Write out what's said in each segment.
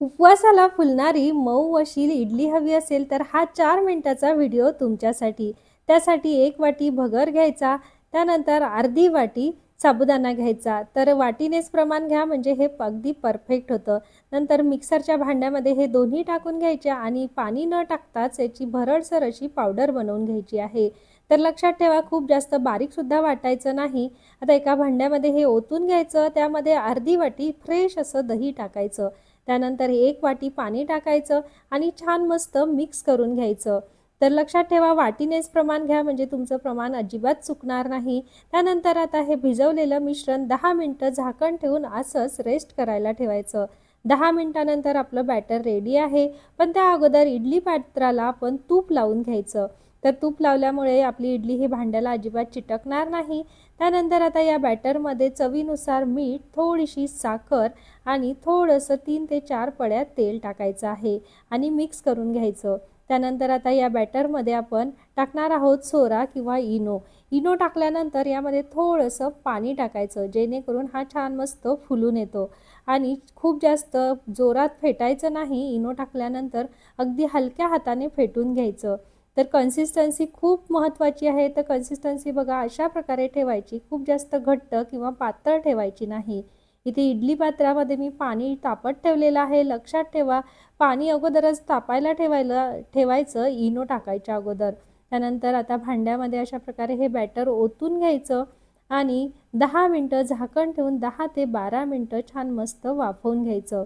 उपवासाला फुलणारी मऊ वशील इडली हवी असेल तर हा चार मिनिटाचा व्हिडिओ तुमच्यासाठी. त्यासाठी एक वाटी भगर घ्यायचा त्यानंतर अर्धी वाटी साबुदाणा घ्यायचा. तर वाटीनेच प्रमाण घ्या म्हणजे हे अगदी परफेक्ट होतं. नंतर मिक्सरच्या भांड्यामध्ये हे दोन्ही टाकून घ्यायचे आणि पाणी न टाकताच याची भरडसर अशी पावडर बनवून घ्यायची आहे. तर लक्षात ठेवा खूप जास्त बारीकसुद्धा वाटायचं नाही. आता एका भांड्यामध्ये हे ओतून घ्यायचं त्यामध्ये अर्धी वाटी फ्रेश असं दही टाकायचं. त्यानंतर एक वाटी पाणी टाकायचं आणि छान मस्त मिक्स करून घ्यायचं. तर लक्षात ठेवा वाटीनेच प्रमाण घ्या म्हणजे तुमचं प्रमाण अजिबात चुकणार नाही. त्यानंतर आता हे भिजवलेलं मिश्रण दहा मिनटं झाकण ठेवून असंच रेस्ट करायला ठेवायचं. दहा मिनटानंतर आपलं बॅटर रेडी आहे. पण त्या अगोदर इडली पात्राला आपण तूप लावून घ्यायचं. तर तूप लावल्यामुळे आपली इडली ही भांड्याला अजिबात चिटकणार नाही. त्यानंतर आता या बॅटरमध्ये चवीनुसार मीठ थोडीशी साखर आणि थोडंसं तीन ते चार पड्या तेल टाकायचं आहे आणि मिक्स करून घ्यायचं. त्यानंतर आता या बॅटरमध्ये आपण टाकणार आहोत सोरा किंवा इनो. इनो टाकल्यानंतर यामध्ये थोडंसं पाणी टाकायचं जेणेकरून हा छान मस्त फुलून येतो. आणि खूप जास्त जोरात फेटायचं नाही इनो टाकल्यानंतर अगदी हलक्या हाताने फेटून घ्यायचं. तर कन्सिस्टन्सी खूप महत्त्वाची आहे. तर कन्सिस्टन्सी बघा अशा प्रकारे ठेवायची. खूप जास्त घट्ट किंवा पातळ ठेवायची नाही. इथे इडली पात्रामध्ये मी पाणी तापत ठेवलेलं आहे. लक्षात ठेवा पाणी अगोदरच तापायला ठेवायला ठेवायचं इनो टाकायच्या अगोदर. त्यानंतर आता भांड्यामध्ये अशा प्रकारे हे बॅटर ओतून घ्यायचं आणि दहा मिनटं झाकण ठेवून दहा ते बारा मिनटं छान मस्त वाफवून घ्यायचं.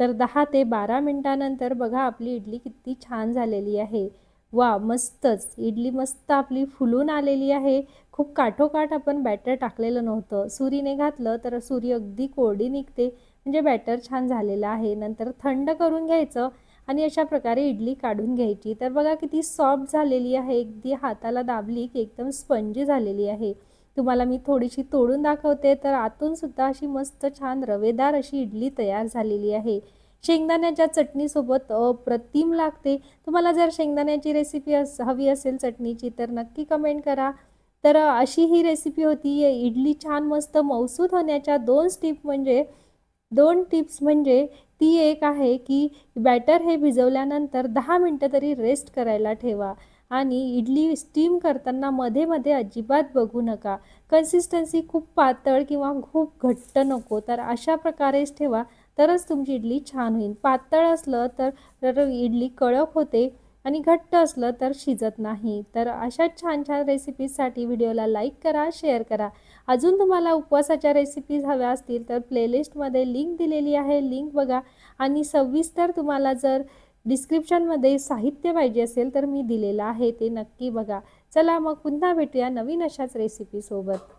तर दहा ते बारा मिनटानंतर बघा आपली इडली किती छान झालेली आहे. वा मस्तच. इडली मस्त आपली फुलून आलेली आहे. खूप काठोकाठ आपण बॅटर टाकलेलं नव्हतं. सुरीने घातलं तर सुरी अगदी कोरडी निघते. म्हणजे बॅटर छान झालेलं आहे. नंतर थंड करून घ्यायचं आणि अशा प्रकारे इडली काढून घ्यायची. तर बघा किती सॉफ्ट झालेली आहे. अगदी हाताला दाबली की एकदम स्पंजी झालेली आहे. तुम्हाला मी थोडीशी तोडून दाखवते. तर आतून सुद्धा अशी मस्त छान रवेदार अशी इडली तयार झालेली आहे. शेंगदाण्याच्या चटणीसोबत अप्रतिम लागते. तुम्हाला जर शेंगदाण्याची रेसिपी अस हवी असेल चटणीची तर नक्की कमेंट करा. तर अशी ही रेसिपी होती. इडली छान मस्त मौसूद होण्याच्या दोन स्टीप म्हणजे दोन टिप्स म्हणजे ती एक आहे की बॅटर हे भिजवल्यानंतर दहा मिनटं तरी रेस्ट करायला ठेवा. आणि इडली स्टीम करताना मध्ये मध्ये अजिबात बघू नका. कन्सिस्टन्सी खूप पातळ किंवा खूप घट्ट नको. तर अशा प्रकारेच ठेवा. तरच तुमची इडली छान होईल. पातळ असलं तर तर इडली कडक होते आणि घट्ट असलं तर शिजत नाही. तर अशाच छान छान रेसिपीजसाठी व्हिडिओला लाईक करा शेअर करा. अजून तुम्हाला उपवासाच्या रेसिपीज हव्या असतील तर प्लेलिस्टमध्ये लिंक दिलेली आहे. लिंक बघा. आणि सविस्तर तुम्हाला जर डिस्क्रिप्शनमध्ये साहित्य पाहिजे असेल तर मी दिलेलं आहे. ते नक्की बघा. चला मग पुन्हा भेटूया नवीन अशाच रेसिपीसोबत